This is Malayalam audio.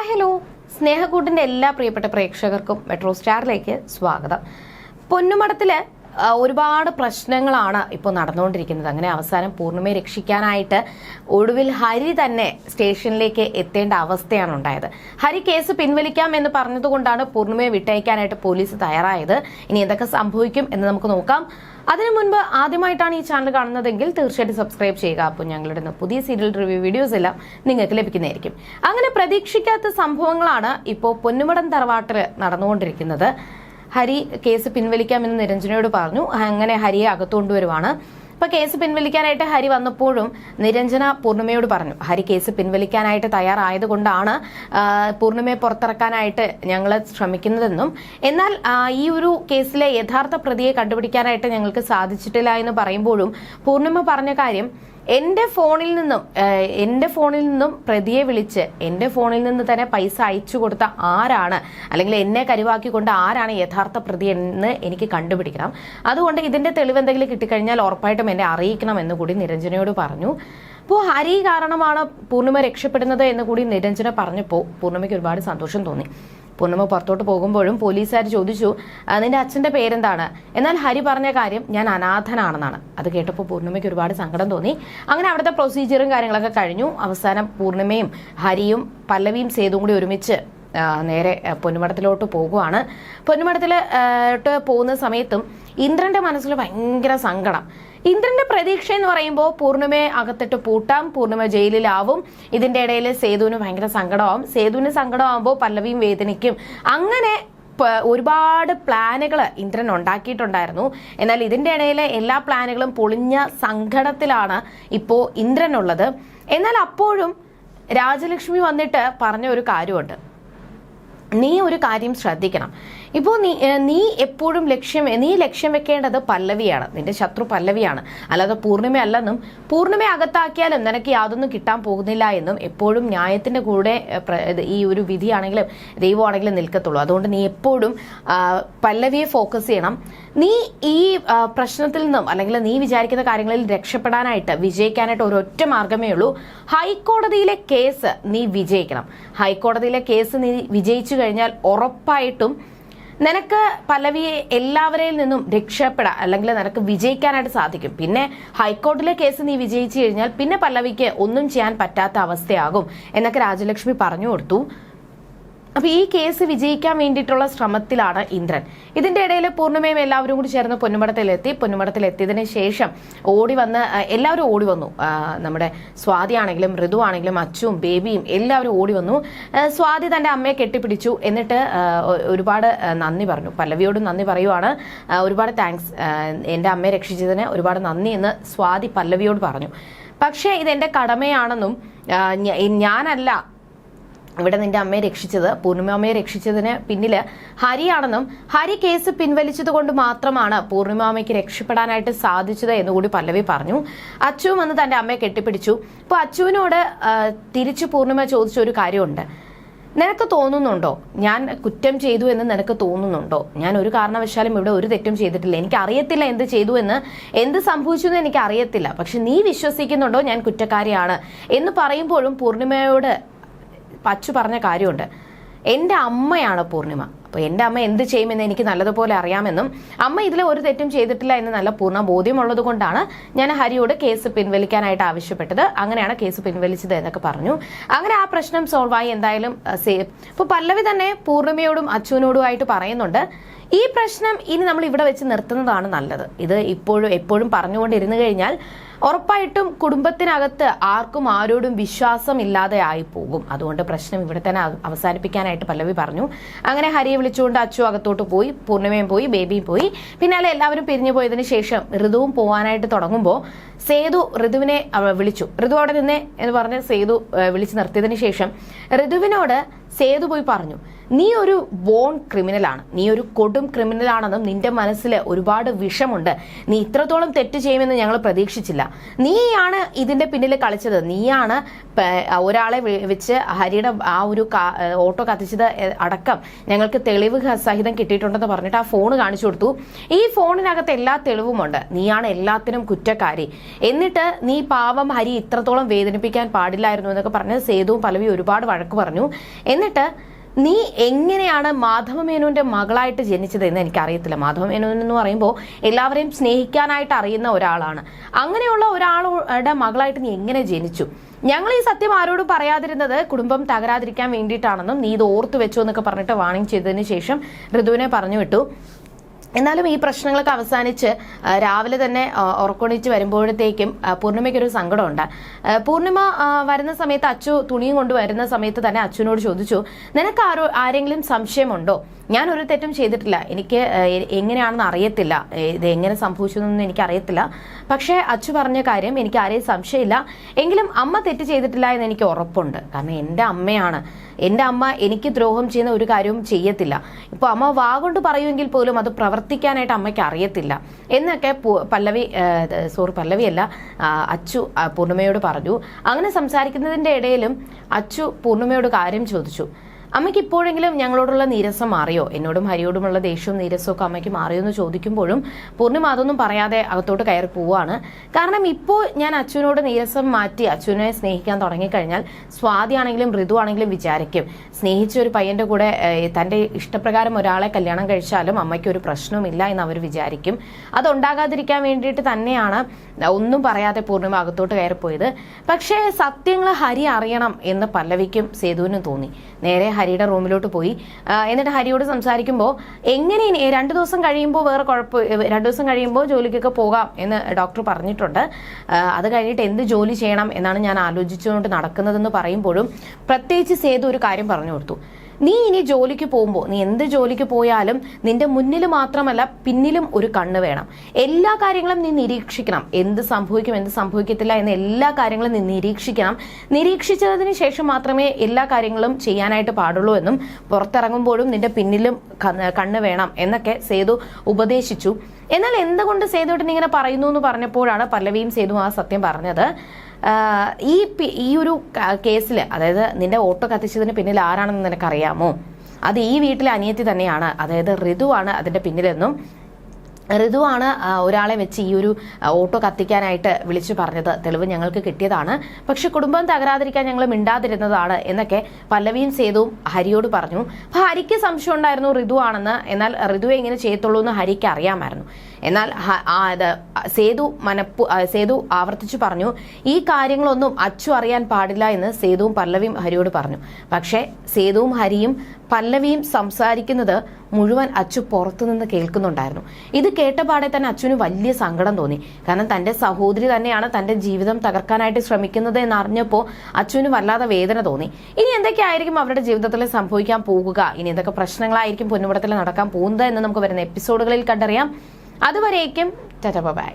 Hi hello. സ്നേഹക്കൂട്ടിന്റെ എല്ലാ പ്രിയപ്പെട്ട പ്രേക്ഷകർക്കും മെട്രോ സ്റ്റാറിലേക്ക് സ്വാഗതം. പൊന്നുമടത്തിൽ ഒരുപാട് പ്രശ്നങ്ങളാണ് ഇപ്പോൾ നടന്നുകൊണ്ടിരിക്കുന്നത്. അങ്ങനെ അവസാനം പൂർണിമയെ രക്ഷിക്കാനായിട്ട് ഒടുവിൽ ഹരി തന്നെ സ്റ്റേഷനിലേക്ക് എത്തേണ്ട അവസ്ഥയാണ് ഉണ്ടായത്. ഹരി കേസ് പിൻവലിക്കാം എന്ന് പറഞ്ഞതുകൊണ്ടാണ് പൂർണിമയെ വിട്ടയക്കാനായിട്ട് പോലീസ് തയ്യാറായത്. ഇനി എന്തൊക്കെ സംഭവിക്കും എന്ന് നമുക്ക് നോക്കാം. അതിനു മുൻപ് ആദ്യമായിട്ടാണ് ഈ ചാനൽ കാണുന്നതെങ്കിൽ തീർച്ചയായിട്ടും സബ്സ്ക്രൈബ് ചെയ്യുക. അപ്പോൾ ഞങ്ങളുടെ പുതിയ സീരിയൽ റിവ്യൂ വീഡിയോസ് എല്ലാം നിങ്ങൾക്ക് ലഭിക്കുന്നതായിരിക്കും. അങ്ങനെ പ്രതീക്ഷിക്കാത്ത സംഭവങ്ങളാണ് ഇപ്പോൾ പൊന്നുമടം തറവാട്ടിൽ നടന്നുകൊണ്ടിരിക്കുന്നത്. ഹരി കേസ് പിൻവലിക്കാമെന്ന് നിരഞ്ജനയോട് പറഞ്ഞു. അങ്ങനെ ഹരിയെ അകത്തുകൊണ്ടുവരുവാണ്. അപ്പൊ കേസ് പിൻവലിക്കാനായിട്ട് ഹരി വന്നപ്പോഴും നിരഞ്ജന പൂർണിമയോട് പറഞ്ഞു. ഹരി കേസ് പിൻവലിക്കാനായിട്ട് തയ്യാറായതുകൊണ്ടാണ് പൂർണിമയെ പുറത്തിറക്കാനായിട്ട് ഞങ്ങൾ ശ്രമിക്കുന്നതെന്നും എന്നാൽ ഈ ഒരു കേസിലെ യഥാർത്ഥ പ്രതിയെ കണ്ടുപിടിക്കാനായിട്ട് ഞങ്ങൾക്ക് സാധിച്ചിട്ടില്ല എന്ന് പറയുമ്പോഴും പൂർണിമ പറഞ്ഞ കാര്യം എന്റെ ഫോണിൽ നിന്നും എന്റെ ഫോണിൽ നിന്നും പ്രതിയെ വിളിച്ച് എന്റെ ഫോണിൽ നിന്ന് തന്നെ പൈസ അയച്ചു കൊടുത്ത ആരാണ്? അല്ലെങ്കിൽ എന്നെ കരുവാക്കിക്കൊണ്ട് ആരാണ് യഥാർത്ഥ പ്രതി എന്ന് എനിക്ക് കണ്ടുപിടിക്കണം. അതുകൊണ്ട് ഇതിന്റെ തെളിവ് എന്തെങ്കിലും കിട്ടിക്കഴിഞ്ഞാൽ ഉറപ്പായിട്ടും എന്നെ അറിയിക്കണം എന്ന് കൂടി നിരഞ്ജനയോട് പറഞ്ഞു. അപ്പോൾ ഹരി കാരണമാണ് പൂർണിമ രക്ഷപ്പെടുന്നത് എന്ന് കൂടി നിരഞ്ജന പറഞ്ഞപ്പോൾ പൂർണിമയ്ക്ക് ഒരുപാട് സന്തോഷം തോന്നി. പൂർണിമ പുറത്തോട്ട് പോകുമ്പോഴും പോലീസുകാർ ചോദിച്ചു "ആ, നിന്റെ അച്ഛന്റെ പേരെന്താണ്? എന്നാൽ ഹരി പറഞ്ഞ കാര്യം ഞാൻ അനാഥനാണെന്നാണ്. അത് കേട്ടപ്പോൾ പൂർണിമയ്ക്ക് ഒരുപാട് സങ്കടം തോന്നി. അങ്ങനെ അവിടുത്തെ പ്രൊസീജിയറും കാര്യങ്ങളൊക്കെ കഴിഞ്ഞു. അവസാനം പൂർണിമയും ഹരിയും പല്ലവിയും സേതും കൂടി ഒരുമിച്ച് നേരെ പൊന്നുമടത്തിലോട്ട് പോകുവാണ്. പൊന്നുമടത്തിലോട്ട് പോകുന്ന സമയത്തും ഇന്ദ്രന്റെ മനസ്സിൽ ഭയങ്കര സങ്കടം. ഇന്ദ്രന്റെ പ്രതീക്ഷ എന്ന് പറയുമ്പോൾ പൂർണിമയെ അകത്തിട്ട് പൂട്ടാം പൂർണിമ ജയിലിലാവും. ഇതിന്റെ ഇടയിൽ സേതുവിന് ഭയങ്കര സങ്കടമാവും. സേതുവിന് സങ്കടമാകുമ്പോൾ പല്ലവിയും വേദനിക്കും അങ്ങനെ ഒരുപാട് പ്ലാനുകൾ ഇന്ദ്രൻ ഉണ്ടാക്കിയിട്ടുണ്ടായിരുന്നു. എന്നാൽ ഇതിന്റെ ഇടയിലെ എല്ലാ പ്ലാനുകളും പൊളിഞ്ഞ സങ്കടത്തിലാണ് ഇപ്പോൾ ഇന്ദ്രനുള്ളത്. എന്നാൽ അപ്പോഴും രാജലക്ഷ്മി വന്നിട്ട് പറഞ്ഞ ഒരു കാര്യമുണ്ട്. നീ ഒരു കാര്യം ശ്രദ്ധിക്കണം. ഇപ്പോൾ നീ നീ എപ്പോഴും ലക്ഷ്യം നീ ലക്ഷ്യം വെക്കേണ്ടത് പല്ലവിയാണ്. നിന്റെ ശത്രു പല്ലവിയാണ്. അല്ലാതെ പൂർണിമ അല്ലെന്നും പൂർണിമ അകത്താക്കിയാലും നിനക്ക് യാതൊന്നും കിട്ടാൻ പോകുന്നില്ല എന്നും എപ്പോഴും ന്യായത്തിന്റെ കൂടെ ഈ ഒരു വിധിയാണെങ്കിലും ദൈവമാണെങ്കിലും നിൽക്കത്തുള്ളൂ. അതുകൊണ്ട് നീ എപ്പോഴും പല്ലവിയെ ഫോക്കസ് ചെയ്യണം. നീ ഈ പ്രശ്നത്തിൽ നിന്നും അല്ലെങ്കിൽ നീ വിചാരിക്കുന്ന കാര്യങ്ങളിൽ രക്ഷപ്പെടാനായിട്ട് വിജയിക്കാനായിട്ട് ഒരൊറ്റ മാർഗമേ ഉള്ളൂ. ഹൈക്കോടതിയിലെ കേസ് നീ വിജയിക്കണം. ഹൈക്കോടതിയിലെ കേസ് നീ വിജയിച്ചു കഴിഞ്ഞാൽ ഉറപ്പായിട്ടും നിനക്ക് പല്ലവിയെ എല്ലാവരിൽ നിന്നും രക്ഷപ്പെടാം അല്ലെങ്കിൽ നിനക്ക് വിജയിക്കാനായിട്ട് സാധിക്കും. പിന്നെ ഹൈക്കോടതിയിലെ കേസ് നീ വിജയിച്ചു കഴിഞ്ഞാൽ പിന്നെ പല്ലവിക്ക് ഒന്നും ചെയ്യാൻ പറ്റാത്ത അവസ്ഥയാകും എന്നൊക്കെ രാജലക്ഷ്മി പറഞ്ഞു കൊടുത്തു. അപ്പൊ ഈ കേസ് വിജയിക്കാൻ വേണ്ടിയിട്ടുള്ള ശ്രമത്തിലാണ് ഇന്ദ്രൻ. ഇതിന്റെ ഇടയിൽ പൂർണിമയും എല്ലാവരും കൂടി ചേർന്ന് പൊന്നുമടത്തിലെത്തി പൊന്നുമടത്തിലെത്തിയതിനു ശേഷം ഓടി വന്ന് എല്ലാവരും ഓടി വന്നു. നമ്മുടെ സ്വാതി ആണെങ്കിലും ഋതു ആണെങ്കിലും അച്ചുവും ബേബിയും എല്ലാവരും ഓടി വന്നു. സ്വാതി തന്റെ അമ്മയെ കെട്ടിപ്പിടിച്ചു എന്നിട്ട് ഒരുപാട് നന്ദി പറഞ്ഞു. പല്ലവിയോടും നന്ദി പറയുവാണ്. ഒരുപാട് താങ്ക്സ് എന്റെ അമ്മയെ രക്ഷിച്ചതിന് ഒരുപാട് നന്ദി എന്ന് സ്വാതി പല്ലവിയോട് പറഞ്ഞു. പക്ഷേ ഇതെന്റെ കടമയാണെന്നും ഞാനല്ല ഇവിടെ നിന്റെ അമ്മയെ രക്ഷിച്ചത് പൂർണിമ അമ്മയെ രക്ഷിച്ചതിന് പിന്നിൽ ഹരിയാണെന്നും ഹരി കേസ് പിൻവലിച്ചത് കൊണ്ട് മാത്രമാണ് പൂർണിമ അമ്മയ്ക്ക് രക്ഷപ്പെടാനായിട്ട് സാധിച്ചത് എന്നുകൂടി പല്ലവി പറഞ്ഞു. അച്ചു വന്ന് തന്റെ അമ്മയെ കെട്ടിപ്പിടിച്ചു. അപ്പൊ അച്ചുവിനോട് തിരിച്ചു പൂർണിമ ചോദിച്ച ഒരു കാര്യമുണ്ട്. നിനക്ക് തോന്നുന്നുണ്ടോ? ഞാൻ കുറ്റം ചെയ്തു എന്ന് നിനക്ക് തോന്നുന്നുണ്ടോ? ഞാൻ ഒരു കാരണവശാലും ഇവിടെ ഒരു തെറ്റും ചെയ്തിട്ടില്ല. എനിക്ക് അറിയത്തില്ല എന്ത് ചെയ്തു എന്ന്. എന്ത് സംഭവിച്ചു എന്ന് എനിക്ക് അറിയത്തില്ല പക്ഷെ നീ വിശ്വസിക്കുന്നുണ്ടോ? ഞാൻ കുറ്റക്കാരിയാണ്. എന്ന് പറയുമ്പോഴും പൂർണിമയോട് പച്ചു പറഞ്ഞ കാര്യമുണ്ട്. എന്റെ അമ്മയാണ് പൂർണിമ. അപ്പോൾ എന്റെ അമ്മ എന്ത് ചെയ്യുമെന്ന് എനിക്ക് നല്ലതുപോലെ അറിയാമെന്നും അമ്മ ഇതിൽ ഒരു തെറ്റും ചെയ്തിട്ടില്ല എന്ന് നല്ല പൂർണ ബോധ്യമുള്ളത് കൊണ്ടാണ് ഞാൻ ഹരിയോട് കേസ് പിൻവലിക്കാനായിട്ട് ആവശ്യപ്പെട്ടത്. അങ്ങനെയാണ് കേസ് പിൻവലിച്ചത് എന്നൊക്കെ പറഞ്ഞു. അങ്ങനെ ആ പ്രശ്നം സോൾവായി എന്തായാലും ഇപ്പോൾ പല്ലവി തന്നെ പൂർണിമയോടും അച്ഛനോടുമായിട്ട് പറയുന്നുണ്ട്. ഈ പ്രശ്നം ഇനി നമ്മൾ ഇവിടെ വെച്ച് നിർത്തുന്നതാണ് നല്ലത്. ഇത് ഇപ്പോഴും എപ്പോഴും പറഞ്ഞുകൊണ്ടിരുന്നു കഴിഞ്ഞാൽ ഉറപ്പായിട്ടും കുടുംബത്തിനകത്ത് ആർക്കും ആരോടും വിശ്വാസം ഇല്ലാതെ ആയി പോകും. അതുകൊണ്ട് പ്രശ്നം ഇവിടെ തന്നെ അവ- അവസാനിപ്പിക്കാനായിട്ട് പല്ലവി പറഞ്ഞു. അങ്ങനെ ഹരിയെ വിളിച്ചുകൊണ്ട് അച്ചു അകത്തോട്ട് പോയി പൂർണിമയും പോയി ബേബിയും പോയി. പിന്നാലെ എല്ലാവരും പിരിഞ്ഞു പോയതിനു ശേഷം ഋതുവും പോവാനായിട്ട് തുടങ്ങുമ്പോൾ സേതു ഋതുവിനെ വിളിച്ചു. ഋതു അവിടെ നിന്നേ എന്ന് പറഞ്ഞ് സേതു വിളിച്ചു നിർത്തിയതിനു ശേഷം ഋതുവിനോട് സേതു പോയി പറഞ്ഞു നീ ഒരു ബോൺ ക്രിമിനലാണ്. നീ ഒരു കൊടും ക്രിമിനലാണെന്നും നിന്റെ മനസ്സിൽ ഒരുപാട് വിഷമുണ്ട്. നീ ഇത്രത്തോളം തെറ്റ് ചെയ്യുമെന്ന് ഞങ്ങൾ പ്രതീക്ഷിച്ചില്ല. നീയാണ് ഇതിന്റെ പിന്നിൽ കളിച്ചത്. നീയാണ് ഒരാളെ വെച്ച് ഹരിയുടെ ആ ഒരു ഓട്ടോ കത്തിച്ചത് അടക്കം ഞങ്ങൾക്ക് തെളിവ് സഹിതം കിട്ടിയിട്ടുണ്ടെന്ന് പറഞ്ഞിട്ട് ആ ഫോൺ കാണിച്ചു കൊടുത്തു. ഈ ഫോണിനകത്ത് എല്ലാ തെളിവുമുണ്ട്. നീയാണ് എല്ലാത്തിനും കുറ്റക്കാരി. എന്നിട്ട് നീ പാവം ഹരി ഇത്രത്തോളം വേദനിപ്പിക്കാൻ പാടില്ലായിരുന്നു എന്നൊക്കെ പറഞ്ഞ് സേതുവും പലവി ഒരുപാട് വഴക്ക് പറഞ്ഞു. എന്നിട്ട് നീ എങ്ങനെയാണ് മാധവ മേനോന്റെ മകളായിട്ട് ജനിച്ചത് എന്ന് എനിക്കറിയത്തില്ല. മാധവ മേനോൻ എന്ന് പറയുമ്പോൾ എല്ലാവരെയും സ്നേഹിക്കാനായിട്ട് അറിയുന്ന ഒരാളാണ്. അങ്ങനെയുള്ള ഒരാളുടെ മകളായിട്ട് നീ എങ്ങനെ ജനിച്ചു? ഞങ്ങൾ ഈ സത്യം ആരോടും പറയാതിരുന്നത് കുടുംബം തകരാതിരിക്കാൻ വേണ്ടിയിട്ടാണെന്നും നീ ഇത് ഓർത്തു വെച്ചു എന്നൊക്കെ പറഞ്ഞിട്ട് വാണിംഗ് ചെയ്തതിന് ശേഷം ഋതുവിനെ പറഞ്ഞു വിട്ടു. എന്നാലും ഈ പ്രശ്നങ്ങളൊക്കെ അവസാനിച്ച് രാവിലെ തന്നെ ഉറക്കൊണിച്ച് വരുമ്പോഴത്തേക്കും പൂർണിമയ്ക്കൊരു സങ്കടമുണ്ട്. പൂർണിമ വരുന്ന സമയത്ത് അച്ചു തുണിയും കൊണ്ട് വരുന്ന സമയത്ത് തന്നെ അച്ഛനോട് ചോദിച്ചു നിനക്ക് ആരോ ആരെങ്കിലും സംശയമുണ്ടോ? ഞാൻ ഒരു തെറ്റും ചെയ്തിട്ടില്ല. എനിക്ക് എങ്ങനെയാണെന്ന് അറിയത്തില്ല. ഇത് എങ്ങനെ സംഭവിച്ചു എന്നൊന്നും എനിക്ക് അറിയത്തില്ല. പക്ഷേ അച്ചു പറഞ്ഞ കാര്യം എനിക്ക് ആരെയും സംശയമില്ല. എങ്കിലും അമ്മ തെറ്റ് ചെയ്തിട്ടില്ല എന്ന് എനിക്ക് ഉറപ്പുണ്ട്. കാരണം എന്റെ അമ്മയാണ്. എന്റെ അമ്മ എനിക്ക് ദ്രോഹം ചെയ്യുന്ന ഒരു കാര്യവും ചെയ്യത്തില്ല. ഇപ്പോൾ അമ്മ വാ കൊണ്ട് പറയുമെങ്കിൽ പോലും അത് പ്രവർത്തിക്കാനായിട്ട് അമ്മയ്ക്ക് അറിയത്തില്ല. എന്നൊക്കെ പല്ലവി സോറി പല്ലവിയല്ല അച്ചു പൂർണിമയോട് പറഞ്ഞു. അങ്ങനെ സംസാരിക്കുന്നതിന്റെ ഇടയിലും അച്ചു പൂർണിമയോട് കാര്യം ചോദിച്ചു. അമ്മയ്ക്ക് ഇപ്പോഴെങ്കിലും ഞങ്ങളോടുള്ള നീരസം മാറിയോ? എന്നോടും ഹരിയോടുമുള്ള ദേഷ്യവും നീരസവും ഒക്കെ അമ്മയ്ക്ക് മാറിയോ എന്ന് ചോദിക്കുമ്പോഴും പൂർണിമ അതൊന്നും പറയാതെ അകത്തോട്ട് കയറി പോവാണ് കാരണം ഇപ്പോൾ ഞാൻ അച്ഛനോട് നീരസം മാറ്റി അച്ഛനെ സ്നേഹിക്കാൻ തുടങ്ങിക്കഴിഞ്ഞാൽ സ്വാതി ആണെങ്കിലും ഋതു ആണെങ്കിലും വിചാരിക്കും. സ്നേഹിച്ച ഒരു പയ്യന്റെ കൂടെ തന്റെ ഇഷ്ടപ്രകാരം ഒരാളെ കല്യാണം കഴിച്ചാലും അമ്മയ്ക്ക് ഒരു പ്രശ്നവുമില്ല എന്ന് അവർ വിചാരിക്കും. അതുണ്ടാകാതിരിക്കാൻ വേണ്ടിയിട്ട് തന്നെയാണ് ഒന്നും പറയാതെ പൂർണിമ അകത്തോട്ട് കയറിപ്പോയത്. പക്ഷേ സത്യങ്ങൾ ഹരി അറിയണം എന്ന് പല്ലവിക്കും സേതുവിനും തോന്നി. നേരെ ഹരിയുടെ റൂമിലോട്ട് പോയി. എന്നിട്ട് ഹരിയോട് സംസാരിക്കുമ്പോൾ എങ്ങനെ രണ്ട് ദിവസം കഴിയുമ്പോൾ വേറെ കുഴപ്പം രണ്ട് ദിവസം കഴിയുമ്പോൾ ജോലിക്കൊക്കെ പോകാം എന്ന് ഡോക്ടർ പറഞ്ഞിട്ടുണ്ട്. അത് കഴിഞ്ഞിട്ട് എന്ത് ജോലി ചെയ്യണം എന്നാണ് ഞാൻ ആലോചിച്ചുകൊണ്ട് നടക്കുന്നതെന്ന് പറയുമ്പോഴും പ്രത്യേകിച്ച് സേതു ഒരു കാര്യം പറഞ്ഞു കൊടുത്തു. നീ ഇനി ജോലിക്ക് പോകുമ്പോൾ നീ എന്ത് ജോലിക്ക് പോയാലും നിന്റെ മുന്നിൽ മാത്രമല്ല പിന്നിലും ഒരു കണ്ണ് വേണം. എല്ലാ കാര്യങ്ങളും നീ നിരീക്ഷിക്കണം. എന്ത് സംഭവിക്കും എന്ത് സംഭവിക്കത്തില്ല എന്ന എല്ലാ കാര്യങ്ങളും നീ നിരീക്ഷിക്കണം. നിരീക്ഷിച്ചതിന് ശേഷം മാത്രമേ എല്ലാ കാര്യങ്ങളും ചെയ്യാനായിട്ട് പാടുള്ളൂ എന്നും പുറത്തിറങ്ങുമ്പോഴും നിന്റെ പിന്നിലും കണ്ണ് വേണം എന്നൊക്കെ സേതു ഉപദേശിച്ചു. എന്നാൽ എന്തുകൊണ്ട് സേതുവേട്ടൻ ഇങ്ങനെ പറയുന്നു എന്ന് പറഞ്ഞപ്പോഴാണ് പല്ലവിയും സേതു ആ സത്യം പറഞ്ഞത്? ഈ ഈ ഒരു കേസിൽ അതായത് നിന്റെ ഓട്ടോ കത്തിച്ചതിന് പിന്നിൽ ആരാണെന്ന് നിനക്കറിയാമോ? അത് ഈ വീട്ടിലെ അനിയത്തി തന്നെയാണ്. അതായത് ഋതുവാണ് അതിന്റെ പിന്നിലെന്നും ഋതുവാണ് ഒരാളെ വെച്ച് ഈ ഒരു ഓട്ടോ കത്തിക്കാനായിട്ട് വിളിച്ചു പറഞ്ഞത്. തെളിവ് ഞങ്ങൾക്ക് കിട്ടിയതാണ്. പക്ഷെ കുടുംബം തകരാതിരിക്കാൻ ഞങ്ങൾ മിണ്ടാതിരുന്നതാണ് എന്നൊക്കെ പല്ലവിയും സേതുവും ഹരിയോട് പറഞ്ഞു. അപ്പൊ ഹരിക്ക് സംശയം ഉണ്ടായിരുന്നു ഋതുവാണെന്ന് എന്നാൽ ഋതുവെ ഇങ്ങനെ ചെയ്യത്തുള്ളൂ എന്ന് ഹരിക്ക് അറിയാമായിരുന്നു. എന്നാൽ സേതു മനപ്പു സേതു ആവർത്തിച്ചു പറഞ്ഞു ഈ കാര്യങ്ങളൊന്നും അച്ചു അറിയാൻ പാടില്ല എന്ന് സേതുവും പല്ലവിയും ഹരിയോട് പറഞ്ഞു. പക്ഷേ സേതുവും ഹരിയും പല്ലവിയും സംസാരിക്കുന്നത് മുഴുവൻ അച്ചു പുറത്തുനിന്ന് കേൾക്കുന്നുണ്ടായിരുന്നു. ഇത് കേട്ടപാടെ തന്നെ അച്ഛന് വലിയ സങ്കടം തോന്നി. കാരണം തന്റെ സഹോദരി തന്നെയാണ് തന്റെ ജീവിതം തകർക്കാനായിട്ട് ശ്രമിക്കുന്നത് എന്ന് അറിഞ്ഞപ്പോൾ അച്ഛന് വല്ലാതെ വേദന തോന്നി. ഇനി എന്തൊക്കെയായിരിക്കും അവരുടെ ജീവിതത്തിൽ സംഭവിക്കാൻ പോകുക? ഇനി എന്തൊക്കെ പ്രശ്നങ്ങളായിരിക്കും പൊന്നുപടത്തിൽ നടക്കാൻ പോകുന്നത്? എന്ന് നമുക്ക് വരുന്ന എപ്പിസോഡുകളിൽ കണ്ടറിയാം. അതുവരേക്കും ബൈ.